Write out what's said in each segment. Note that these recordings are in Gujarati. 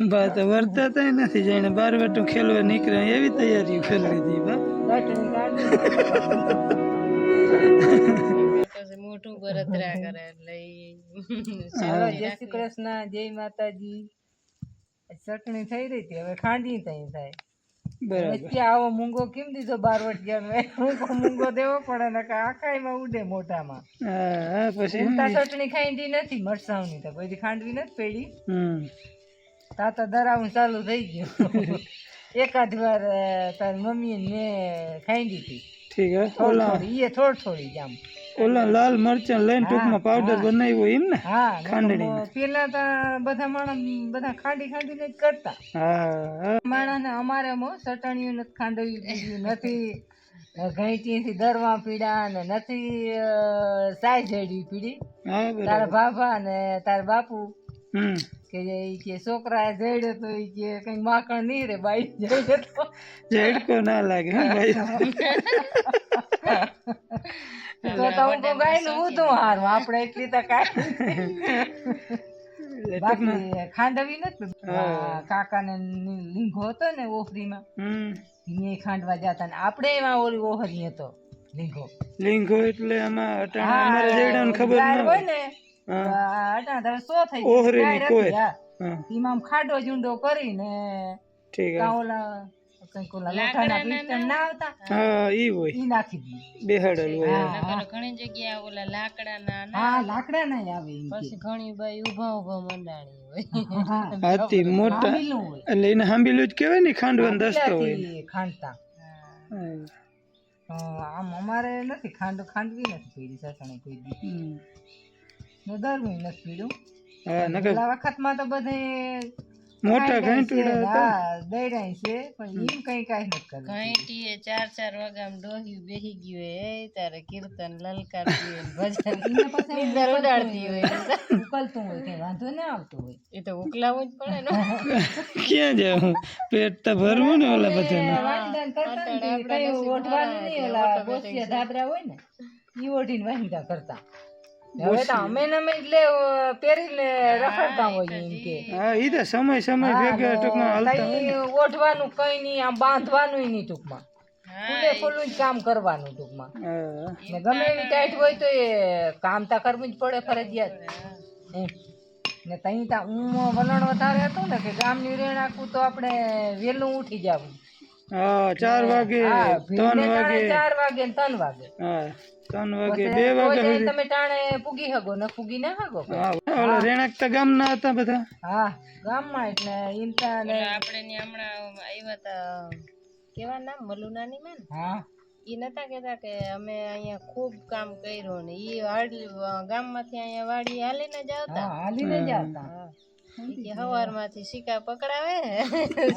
બા તો વર્તાતા નથી જાણે. બાર વાટું ખેલવા નીકળે એવી તૈયારી કરી લીધી બા. મોટું બળતરા કરે એટલે જય શ્રી કૃષ્ણ જય માતાજી. ચટણી થઈ રહી હતી હવે ખાંડી થઈ થાય. બરાબર. આવો મૂંગો કેમ દીધો બાર વટિયાનો મૂંગો મૂંગો દેવો પડે ને આખાઈમાં ઉડે મોટામાં હા હા પછી ચટણી ખાંડી નથી મરસાવની તો કોઈ ખાંડવી નથી પેડી. હમ. તા તો ચાલુ થઈ ગયું. એકાદ વાર તાર મમ્મી ને ખાઈ હતી. ઠીક હે થોડી ઓલા ઈએ થોડ થોડી જામ ઓલા લાલ મરચાં લઈને ટૂંકમાં પાવડર બનાવ્યો એમ ને? હા ખાંડણી પેલા તો બધા માણસ બધા ખાંડી ખાંડીને જ કરતા. હા ને માણસને અમારે મો ચટણીઓ નથી ખાંડવી નથી નથી થી દરવા પીડા ને નથી સાય જડી પીડી. તારા ભાભા બાપા ને તારા બાપુ. હમ. કે કે છોકરા જડ્યો તો કે કઈ માખણ નહીં રે બાઈ જડ્યો તો. ઝેડકો ના લાગે ભાઈ. તો તો તો ગાયનું તો હારું આપણે એટલી તો કાંઈ બાકી ખાંડવી નથી કાકા ને લીંઘો હતો ને ઓખરીમાં હમ. એ ખાંડવા જતા ને આપણે એમાં ઓલી ઓહરી હતો લીંઘો લીંગો એટલે આમાં અમારે જેડાને ખબર ન હોય. ને અટાણા સો થઈ ગાય. એમાં ખાડો ઝુંડો કરીને ઠીક ઓલા કંઈક ઓલા લોઠાના પિસ્ટન ના આવતા હા. ઈ હોય. ઈ નાખી દીધી બેહાડેલ હોય હા, હા. ઘણી જગ્યાએ ઓલા લાકડાના ના હા લાકડા આવે પછી ઘણી બાઈ ઊભા ઊભા મંડાણી હોય. હાથી મોટા એટલે એને જ કહેવાય ને ખાંડવાનો દસ્તો હોય. ખાંડતા. હા. આમ અમારે નથી ખાંડ ખાંડવી નથી સસણે કોઈ ને પીડ્યું હા નકર પેલા વખતમાં તો બધે મોટા ઘાંટુડા હતા. છે પણ એમ કઈ કાંઈ નથી કરતું. ઘંટીએ ચાર ચાર વાગામાં ડોહ્યું બેહી ગયું હોય એ તારે કીર્તન લલકાર હોય ને ભજન એને પછી નીંદર ઉડાડતી હોય. ઉકલતું હોય કઈ વાંધો ના આવતો હોય. એ તો ઉકલાવું જ પડે ને. ક્યાં જાઉં? પેટ તો ભરવું ને ઓલા કરતા ને કઈ ઓઢવાનું નહીં ઓલા બોસિયા ધાબરા હોય ને ઈ ઓઢીને વાંદા કરતા. હવે તો અમે ને અમે એટલે પહેરીને રખડતા હોય એમ કે. હા ઈ તો સમય સમય ભેગા ટૂંકમાં હાલતા હોય ઓઢવાનું કઈ નહીં આમ બાંધવાનું નહીં ટૂંકમાં. ખુલ્લું જ કામ કરવાનું ટૂંકમાં. ને ગમે એવી ટાઈટ હોય તો એ કામ તા કરવું જ પડે ફરજિયાત. ને તઈ તા હું વલણ વધારે હતું ને કે ગામની રેણ આખું તો આપણે વહેલું ઉઠી જવું. હા ચાર વાગે ત્રણ વાગે. ચાર વાગે ત્રણ વાગે. હા ત્રણ વાગે બે વાગે તમે ટાણે પૂગી હગો ને પૂગી ના હગો હા ઓલા ગામ ના હતા બધા. હા ગામમાં એટલે ઇન્તા ને આપણે ને હમણાં આવ્યા તા કેવા નામ? મલુનાની માં હા. ઈ નતા કેતા કે અમે અહીંયા ખૂબ કામ કર્યું ને ઈ હાડલી ગામમાંથી અહીંયા વાડી હાલીને જ આવતા. હાલીને જ આવતા. કે હવારમાંથી સિક્કા પકડાવે.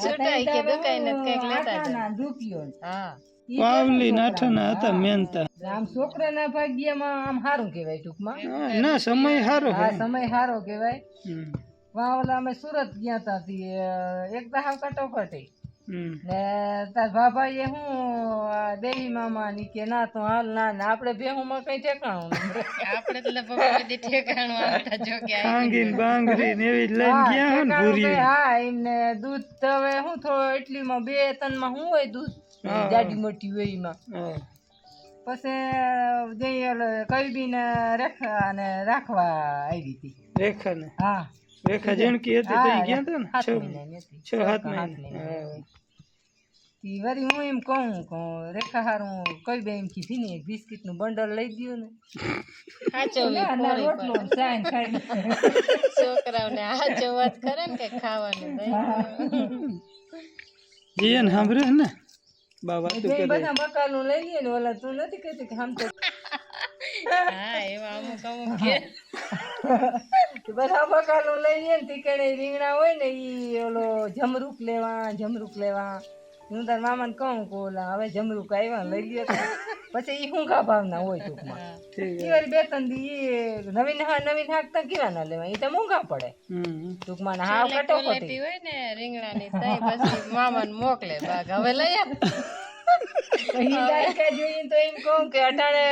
છૂટાઈ કે દુકાઈને કંઈક લેતા જાય. ના રૂપિયો હા. પાવલી નાઠાના હતા મેનતા. આમ છોકરાના ભાગ્યમાં આમ સારું કહેવાય ટૂંકમાં. ના સમય સારો હા સમય સારો કહેવાય. વાવલા અમે સુરત ગયા તા એક દાવ કટોકટી ને તાર એ હું દેવી મામા ની કે ના તો હાલ ના ને આપણે ભેહુમાં કઈ ઠેકાણું આપણે તો લગભગ બધી ઠેકાણું આવતા જો કે આંગીન બાંગરી ને એવી લઈને ગયા હું ભૂરી હા એમને દૂધ તો હવે હું થોડો એટલીમાં બે તનમાં શું હોય દૂધ દાડી જાડી મોટી હોય એમાં. પછી જઈ કઈ બી ને રેખા ને રાખવા આવી હતી. રેખા ને હા. રેખા જણકી હતી તો ગયા હતા ને? છ છ હાથ મહિના. ઈ વળી હું એમ કહું કહું રેખા હારું કઈ બે એમ કીધી ને એક બિસ્કિટનું બંડલ લઈ દ્યો ને. ના, ના, રોટલો સાઈન ખાઈ છોકરાઓને હાચો વાત કરે ને કે ખાવાનું દઈ જીયન સાંભળે ને? બાબા તું કે બધા મકાનું લઈ લે ને ઓલા તું નથી કહેતી કે આમ તો હા એવા અમુક અમુક કે કે. બધા બકાલું લઈ લે ને તીકડે રીંગણા હોય ને ઈ ઓલો જમરૂક લેવા જમરૂક લેવા. હું તાર મામાને કહું કે ઓલા હવે જમરૂક આવ્યા લઈ લ્યો પછી ઈ શું ભાવના હોય ટૂંકમાં? ઈ વાર બે ત્રણ દી નવીન હા નવીન હાકતા કેવા ના લેવા ઈ તો મોંઘા પડે. હમ. ટૂંકમાં ને હાવ કટોકટી હોય ને રીંગણાની તઈ પછી મામાને મોકલે બાગ હવે લઈ આવ તો એમ કહું કે અટાણે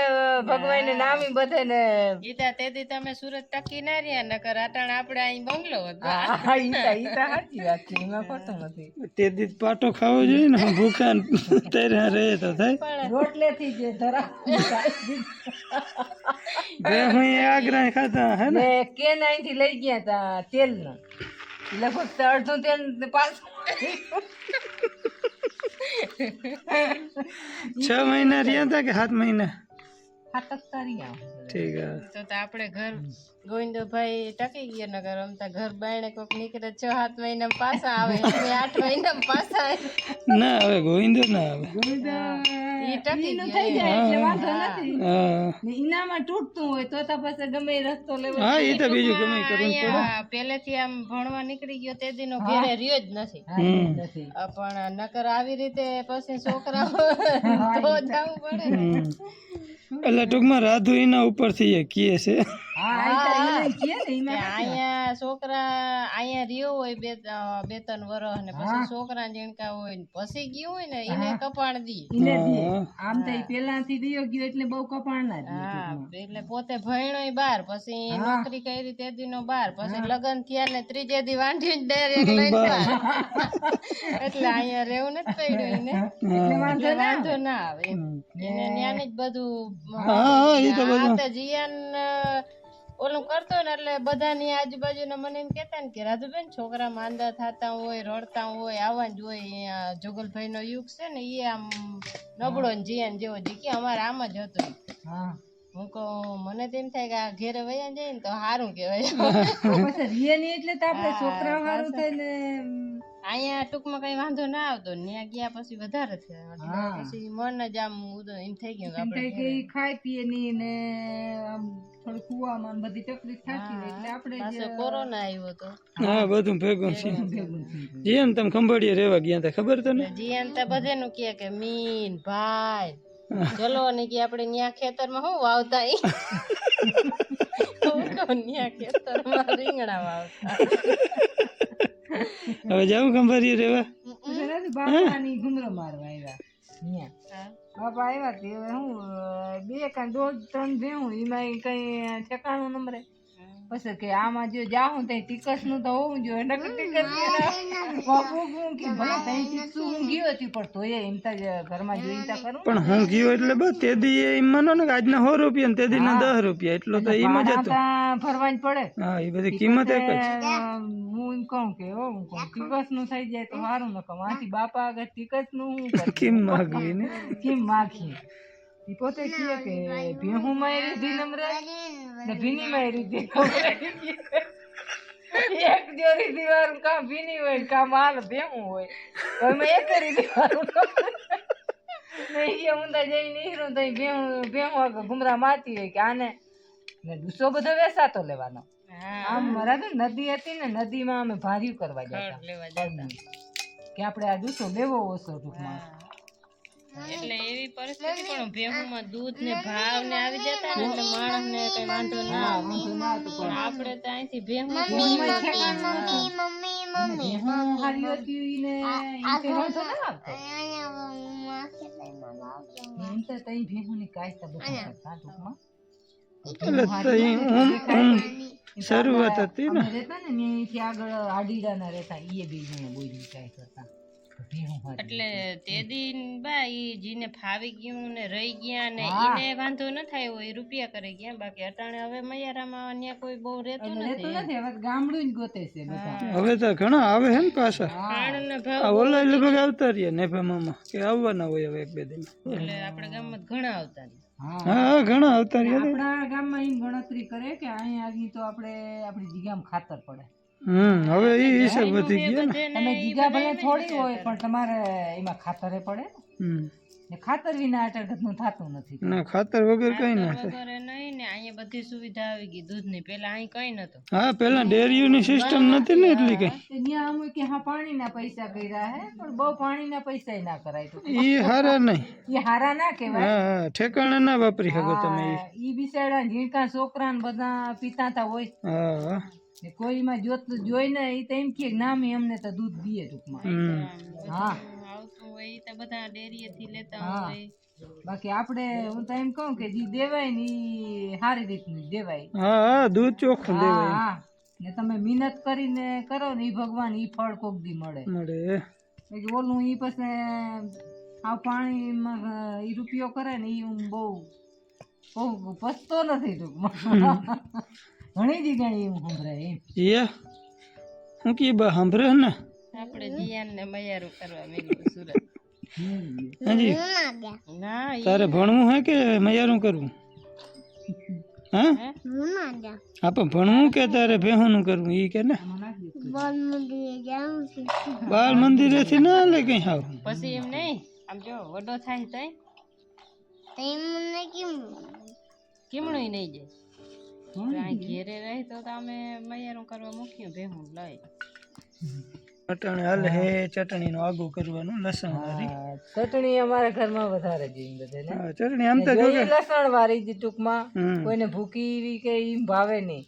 ભગવાન ને નામી બધે ને ઈતા તેથી તમે સુરત ટકી ના રહ્યા નકર અટાણે આપણે અહીં બંગલો હતો. હા ઈ તો સાચી વાત છે એમાં ખોટું નથી. તે પાટો ખાવો જોઈએ ને ભૂખા તૈરા રહે તો થાય. રોટલે થી જે ધરા બે હું આગ્રા ખાતા હે ને? ને કેન અહીંથી લઈ ગયા તા તેલ નો લગભગ અડધું તેલ પાછું. છ મહિના રહ્યા હતા કે સાત મહિના? હાથક તારી આવ ઠીક તો તો આપણે ઘર ગોવિંદભાઈ ટકી ગયા નગર. અમતા ઘર બાયણે કોક નીકળે છ સાત મહિના પાછા આવે. આઠ મહિના પાછા આવે. ના હવે ગોવિંદ ના આવે. ટકી થઈ જાય એટલે વાંધો નથી. હા. ને ઇનામાં તૂટતું હોય તો તો પછી ગમે રસ્તો લેવો હા એ તો બીજું ગમે કરવું પડે. પહેલેથી આમ ભણવા નીકળી ગયો તે દિનો ઘેરે રહ્યો જ નથી. પણ નકર આવી રીતે પછી છોકરા તો જવું પડે. એટલે ટૂંકમાં રાધુ એના ઉપરથી એ કહે છે. છોકરા અહીંયા રહ્યો હોય બે બે ત્રણ વર્ષ ને પછી છોકરા જીણકા હોય ને પછી ગયું હોય ને એને કપાણ દી. આમ તો પેલાથી દિયો ગયો એટલે બહુ કપાણ ના હા એટલે પોતે ભણ્યો બાર પછી નોકરી કરી તે દી નો બાર પછી લગ્ન થયા ને ત્રીજે દી વાંઢી ડાયરેક્ટ લઈને એટલે અહીંયા રહેવું નથી પડ્યું એને એટલે વાંધો ના આવે. એને ન્યાને જ બધું હા એ તો આ જીયાન અ, ઓલું કરતો ને એટલે બધાની આજુબાજુના મને એમ કહેતા ને કે રાધુબેન છોકરા માંદા થતા હોય રડતા હોય આવવાનું જ હોય અહીંયા જોગલભાઈ નો યુગ છે ને એ આમ નબળો ને જીયાન જેવો જે. કે અમારે આમ જ હતું હું. કહું મને તો એમ થાય કે આ ઘેરે વયા જાય ને તો સારું કહેવાય. પછી એટલે તો આપણે છોકરા હારું થાય ને અહીંયા ટૂંકમાં કઈ વાંધો ના આવતો ત્યાં ગયા પછી વધારે થયા. પછી મન જ આમ એમ થઈ ગયું આપણે થાય કે ઈ ખાય પીએ ને આમ થોડું કુવામાં બધી તકલીફ થતી હોય એટલે આપણે જ કોરોના આવ્યો તો. હા બધું ભેગું છે. ભેગું થઈ ગયું. જે ને તમે ખંભાળીએ રહેવા ગયા હતા ખબર તને? જીયાન તો બધેનું કહે કે મીન ભાઈ. ચલો ને કે આપણે ન્યા ખેતરમાં શું વાવતા ઈ? હું ન્યા ખેતરમાં રીંગણા વાવતા. હવે જાઉં ખંભાળીએ રહેવા? બાપાની ઘુમરો મારવા આવ્યા. ન્યા. બાપા આવ્યા તે હવે હું બે કાંઈ દોઢ ત્રણ ભેહું એમાં કઈ ઠેકાણું નંબરે પછી કે આમાં જો જાઉં તો ટીકસનું તો હોવું જોઈએ. નકર ટીકસ બાપુ હું કે ભલે તઈ ટીકસ હું ગયો હતી પણ તોય એમ તો ઘરમાં જોઈ તા કરું પણ હું ગયો એટલે બસ તે દી એમ માનો ને કે આજના સો રૂપિયા ને તે દી ના દસ રૂપિયા એટલો તો એમ જ હતો. જ પડે. હા એ બધી કિંમત એક જ. હું એમ કહું કે ઓ હું કહું ટીકસનું થઈ જાય તો સારું ન કહું આથી બાપા આગળ ટીકસનું હું? કિંમત માગવી ને? કેમ માખી ઈ પોતે કહે કે ભેહું માં રીધી નમરે. ને ભીની માં રીધી એક જોરી દીવાર કામ ભીની હોય કામ હાલ ભેહું હોય. તો એમાં એક રીધી વાળું નહીં ઊંધા જઈ નીકળું તો ભેહું ભેહું આગળ ઘુમરા મારતી હોય કે આને. ને ડૂસો બધો વેસાતો લેવાનો. આમ મારા તો નદી હતી ને નદીમાં અમે ભાર્યું કરવા જતા કે આપણે આ ડૂસો લેવો ઓછો ટૂંકમાં. એટલે એવી પરિસ્થિતિ પણ ભેહુંમાં દૂધ ને ભાવ ને આવી જતા ને એટલે માણસ ને કઈ વાંધો ના આવે. વાંધો ના હતો પણ આપણે તો અહીંથી ભેહું ના. આવતો. શરૂઆત હતી ને. રહેતા ને ને અહીંથી આગળ આડીડાના રહેતા એ બે બોલી કાંઈ કરતા. એટલે તે દિન બા જીને ફાવી ગયું ને રહી ગયા ને એને વાંધો ન થાય હોય રૂપિયા કરી ગયા. બાકી અટાણે હવે મૈયારામાં અન્ય કોઈ બહુ રહેતું નથી. નથી હવે ગામડું જ ગોતે છે હવે તો ઘણા આવે હે ને પાછા. ખાણ ને ભાવ ઓલા લગભગ આવતા રહ્યા ને મામા કે આવવાના હોય હવે એક બે દિન. એટલે આપણે ગામમાં ઘણા આવતા રહ્યા. હા. ઘણા આવતા રહ્યા આપણા ગામમાં એમ ગણતરી કરે કે અહીંયા આવી તો આપણે આપણી જગ્યામાં ખાતર પડે. હમ હવે એ હિસાબ વધી ગયા ને. તમે ભલે થોડી હોય પણ તમારે એમાં ખાતરે પડે. ને. હમ. ને ખાતર વિના અટકનું થતું નથી. ના ખાતર વગર કઈ ના થાય. વગર નહીં ને અહીંયા બધી સુવિધા આવી ગઈ દૂધની. પેલા અહીં કઈ નતું હા પેલા ડેરીઓની સિસ્ટમ નથી ને એટલી કઈ. તે ત્યાં આમ કે હા પાણીના પૈસા કર્યા હે પણ બહુ પાણીના પૈસા ના કરાય તો. ઈ હારા નહીં. એ હારા ના કહેવાય. હા ઠેકાણે ના વાપરી શકો તમે ઈ. આ બિચારા ઝીણકા છોકરા ને બધા પીતાતા હોય. હા હા. ને કોઈમાં જોત જોઈને એ તો એમ કે નામી અમને તો દૂધ દીએ ટૂંકમાં. હા. હોય તો બધા ડેરીએથી લેતા હોય. બાકી આપણે હું તો એમ કહું કે જે દેવાય ને એ સારી રીતનું દેવાય. હા હા દૂધ ચોખ્ખું દેવાય. હા. ને તમે મહેનત કરીને કરો ને ઈ ભગવાન ઈ ફળ કોક દી મળે. મળે. બાકી ઓલું ઈ પછી આ પાણીમાં ઈ રૂપિયો કરે ને ઈ હું બહુ બહુ પસતો નથી ટૂંકમાં. ઘણી જગ્યાએ એવું સંભળાય એમ. યે હું કી બા સાંભળે ને? આપણે જીયાન ને મયારું કરવા મેળવ્યું સુરત. હાજી. ના ઈ તારે ભણવું હે કે મયારું કરવું? હા? હે? આપણે ભણવું કે તારે ભેહોનું કરવું ઈ કે ને? બાળ મંદિરેથી ના લે કઈ હાવ પછી એમ નહીં? આમ જો વડો થાય તઈ? કેમણું નહીં જાય. આ ઘેરે રહી તો તમે મયારું કરવા મૂક્યું ભેહું લઈ ચટણી હાલે હે. ચટણી નું આગું કરવાનું લસણ વાળી. ચટણી અમારા ઘરમાં વધારે જીન બધે ચટણી આમ તો જો જો લસણ વાળી જે ટૂંકમાં. કોઈને ભૂકી એવી કે એમ ભાવે નહીં.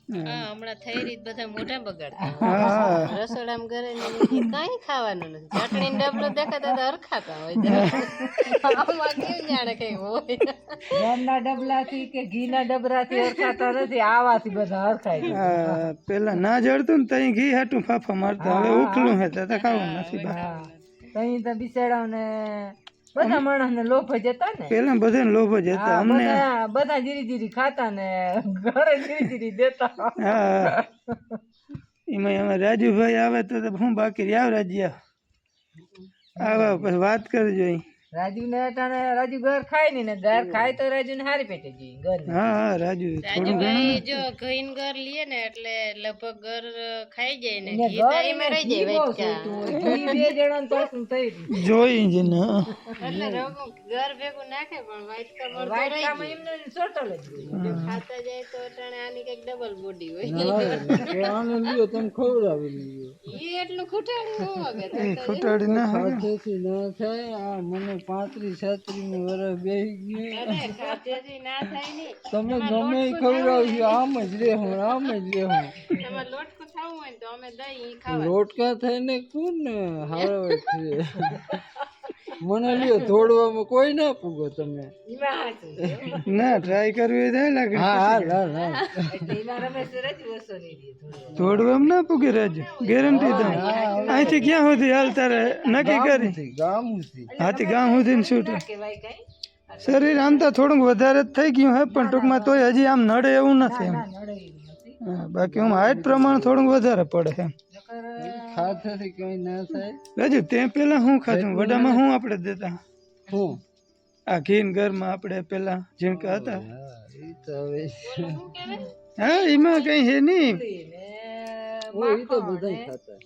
હમણાં થઈ રહી બધા મોઢા બગાડતા રસોડામાં ઘરે કઈ ખાવાનું નથી. ચટણી ડબલો દેખાતા તો હરખાતા હોય. કેમ જાણે કઈ હોય. ઘરના ડબલાથી કે ઘીના ડબરાથી હરખાતા નથી આવાથી બધા હરખાય પેલા ના જડતું ને તઈ ઘી હાટું ફાફા મારતા હવે ઉખલું હે. તો તો ખાવું નથી બા. હા. તઈ તો બિચારાઓને બધા માણસને લોભ જતા ને. પેલા બધાને લોભ જ હતા. અમને બધા બધા જીરી જીરી ખાતા ને ઘરે જીરી દેતા. હા. એમાં રાજુભાઈ આવે તો હું બાકી રહ્યા રાજ્યા? આવા પછી વાત કરજો અહીં. રાજુ ને તને રાજુ ઘર ખાય ને ઘર ખાય તો રાજુ ને હારી પેટે જઈ ઘર હા હા રાજુ રાજુભાઈ જો ઘઈન ઘર લીએ ને એટલે લગભગ ઘર ખાઈ જાય ને ને ઘી ઘર તો રહી જાય વચકા. ઘી બે જણાને તો શું થઈ જોઈ જ ને એટલે રોગો ઘર ભેગું નાખે પણ વાટકા તો રહી વાટકામાં એમને ચોટલ જ ખાતા જાય તો અટાણે આની કંઈક ડબલ બોડી હોય. ઈ એટલું ખૂટાડું ન વાગે તો એ ખોટાડી ના હોય. અરે છત્રીસની વર્ષ બે તમે ગમે ખવડાવજો આમ જ રે હું આમ જ રે હું લોટકા થઈને કોણ ને? હારો છે. મને લ્યો થોડવામાં કોઈ ના પૂગો તમે. ના ટ્રાય કરવી થાય લાગે હા હા હા થોડું ના પૂગે રાજ ગેરંટી દઉં અહીંથી ક્યાં સુધી હાલ તારે નક્કી કરી? ગામથી હાથી ગામ સુધી ને શૂટ શરીર આમ તો થોડુંક વધારે જ થઈ ગયું હે પણ ટૂંકમાં તોય હજી આમ નડે એવું નથી એમ. બાકી હું હાઈટ પ્રમાણે થોડુંક વધારે પડે એમ. ખાતાથી કઈ ના થાય. રાજુ તે પેલા હું ખાધું? વડામાં શું આપણે દેતા? હું? આ ઘીન ઘરમાં આપણે પેલા ઝીણકા હતા. એ હા એમાં કઈ હે નહીં. એ તો બધા ખાતા.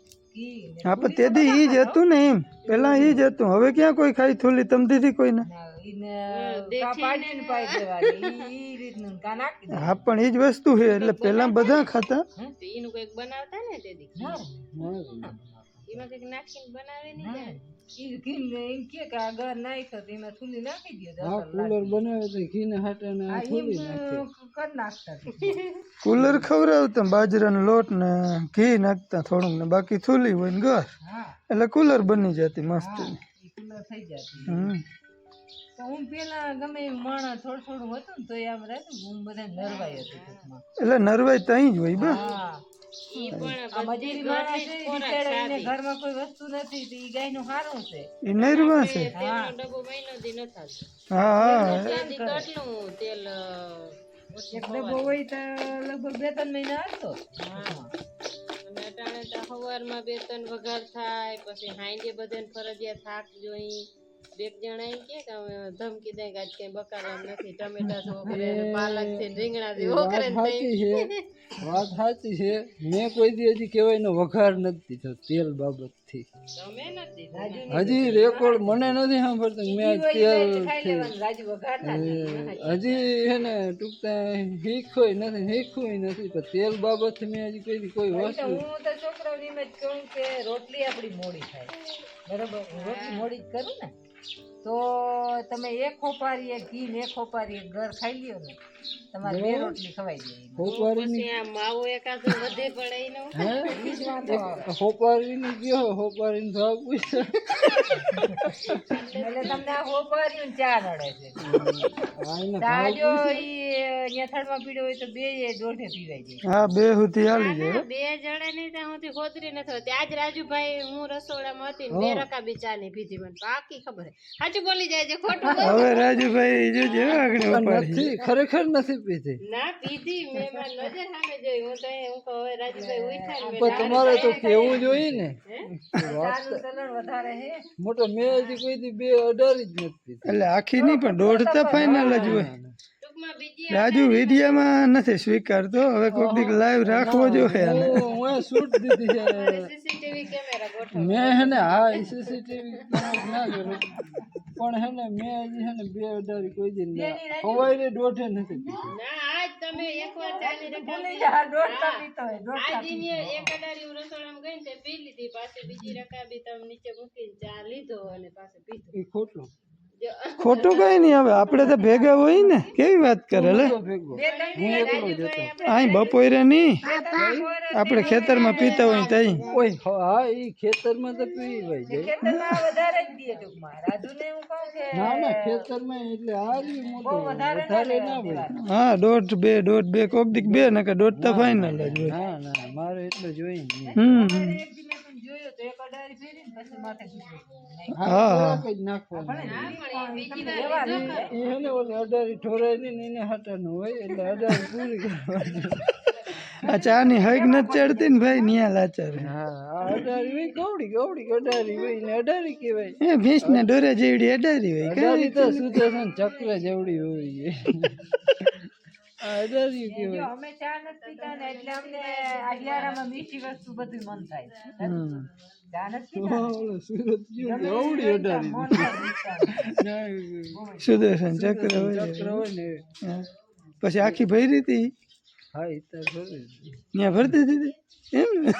હા પણ તેથી ઈ જ હતું ને એમ. પેલા ઈ જ હતું. હવે ક્યાં કોઈ ખાઈ થોલી તમ દીધી કોઈને હા પણ એ જ વસ્તુ છે એટલે પેલા બધા ખાતા. તો એનું કંઈક બનાવતા ને તે એમાં કંઈક નાખીને બનાવે નહીં જાય? બનાવે તો ઘી ને કુલર ખવડાવતા બાજરાનો લોટ ને ઘી નાખતા થોડુંક ને બાકી થૂલી હોય ને ઘર એટલે કુલર બની જતી મસ્ત. થઈ જતી. હું પેલા ગમે એવું થોડું થોડું હતું ને તો આમ રહેતું હું બધા નરવાઈ હતી ટૂંકમાં. એટલે નરવાઈ તઈ જ હોય બા. હા. આ મજૂરી માણસ છે, બિચારા એને ઘરમાં કોઈ વસ્તુ નથી તો ઈ ગાયનું સારું છે. એ નરવા છે. તેલનો ડબ્બો મહિનો દી ન થતો. હા હા. તેથી કેટલું તેલ અ, ઓછું એક ડબ્બો હોય તો લગભગ બે ત્રણ મહિના હાલતો. અને અટાણે તો સવારમાં બે ત્રણ વઘાર થાય પછી હાંજે બધાને ફરજિયાત થાક જોઈ. બે જણા કે ધમકી દે કે આજ કઈ બકારામ નથી ટમેટા છોકરે કરે પાલક છે રીંગણા છે ઓકરે ને તઈ. વાત સાચી છે. મેં કોઈ દી હજી કહેવાય નો વઘાર નથી તો તેલ બાબતથી. તમે નથી હજી રેકોર્ડ મને નથી સાંભળતો મેં તેલ હજી હે ને ટૂંકતા શીખોય નથી શીખવું નથી પણ તેલ બાબતથી મેં હજી કોઈ દી કોઈ વસ્તુ હું તો છોકરાઓની એમ કહું કે રોટલી આપણી મોડી થાય. બરાબર? રોટલી મોડી જ કરું ને? તો તમે એક ખોપારી એક ઘી ને એક ખોપારી એક ઘર ખાઈ લ્યો ને. તમારે બે રોટલી ખવાઈ જાય હોપારીની આ માવો એકાદો વધે પડે એનો. હે? ઈ જ વાંધો આવે. હોપારીની ગયો હોપારીને ભાવ પૂછ્યો. એટલે તમને આ ખોપારી ચા નડે છે. આ એને ચા જો ઈ અહીંયા પીડ્યો હોય તો બે દોઢે પીવાઈ જાય. હા બે હુતી હાલી જાય. બે જણે નહીં ત્યાં સુધી ખોતરી નથી હોતી. આજ રાજુભાઈ હું રસોડામાં હતી બે રકા બી ચા ની પીધી મને. પાકી ખબર છે સાચું બોલી જાય છે ખોટું હવે રાજુભાઈ નથી ખરેખર નથી પીધી ના પીધી મેં મારી નજર સામે જોઈ. હું તો હું કહો રાજુભાઈ ઉઠ્યા ને મેં તમારે તો કેવું જોઈએ ને? વધારે હે. મોટો મેં હજી કોઈ દી બે અઢાર જ નથી એટલે આખી નહીં પણ દોઢ તો ફાઇનલ જ હોય. રાજુ વિડીયામાં નથી સ્વીકારતો. હવે કોઈક દીક લાઈવ રાખવો જોઈએ આને. હું હું શૂટ દીધી છે. સીસીટીવી કેમેરા ગોઠવ. મેં હે ને હા સીસીટીવી ના કરું પણ હે ને મેં હજી હે ને બે અઢારી કોઈ દી હવાઈ ને દોઢે નથી ના આજ તમે એકવાર ચાની રકાબી આ દોઢતા પીતો હોય દોઢતા આજ એની એક અઢારી હું રસોડામાં ગઈ ને તે પી લીધી પાછે બીજી રકાબી તમે નીચે મૂકીને ચા લીધો અને પાછે પીધો. એ ખોટું જો ખોટું કઈ નહીં હવે આપણે તો ભેગા હોય ને કેવી વાત કરે લે? તો અહીં બપોરે નહીં. આપણે ખેતરમાં પીતા હોય તઈ. ઓય હા એ ખેતરમાં તો પીવાય જાય. ખેતરમાં વધારે જ દે ટૂંકમાં રાજુને હું કહું કે ના ના ખેતરમાં એટલે આ રહ્યું મોટું વધારે ના હોય. હા દોઢ બે દોઢ બે કોક દીક બે ને કે દોઢ તો ફાઈનલ જ હોય. ના ના મારે એટલું જોઈએ હમ. અડારી ને હા હા. કઈ નાખવાનું પણ એ બીજી વાર લીધો એ હે ને ઓલી અઢારી ઠોરાય ને એને હટાનું હોય એટલે અડારી પૂરી કરવાની. આ ચા હગ નથી ચડતી ને ભાઈ નિયા લાચાર હા. આ અઢારી હોય ગવડી ગવડી અઢારી હોય ને અઢારી કહેવાય. એ ભેંસ ને ડોરે જેવડી અડારી હોય કે અઢારી તો સુદર્શન ચક્ર જેવડી હોય. અઢારી અમે ચા નથી પીતા ને એટલે અમને અગિયારામાં મીઠી વસ્તુ બધું મન થાય હમ. ચા નથી પીતા? ઓલો સુરત ગયો ગૌડી અઢારી મન થાય પીતા. ના, સુદર્શન ચક્ર હોય. પછી આખી ભરી હતી? ત્યાં ભરતી હતી એમ ને?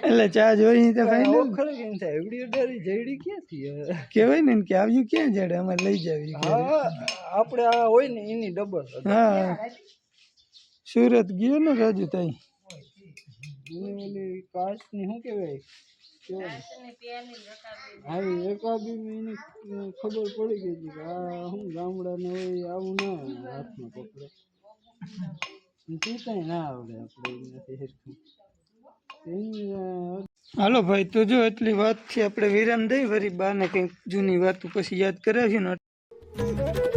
એટલે ચા જોઈ તો ફાઇનલ ખરે કેમ થાય? એવડી અઢારી જઈડી ક્યાંથી હવે? કેવાય ને કે આવ્યું ક્યાં જડે અમારે લઈ જાવી હા આપણે આ હોય ને એની ડબલ હા. સુરત ગયો ને રાજુ તઈ? એની ઓલી કાચની શું કહેવાય? કેવાય આવી એકાબી એની ખબર પડી ગઈ હતી કે આ શું ગામડાને હોય આવું ના હાથમાં પકડે પીતાય ના આવડે આપણે એનાથી હેરખું. એની અ, હાલો ભાઈ, તો જો એટલી વાતથી આપણે વિરામ દઈ, વરી બાને કંઈક જૂની વાતો પછી યાદ કરાવીશું ને.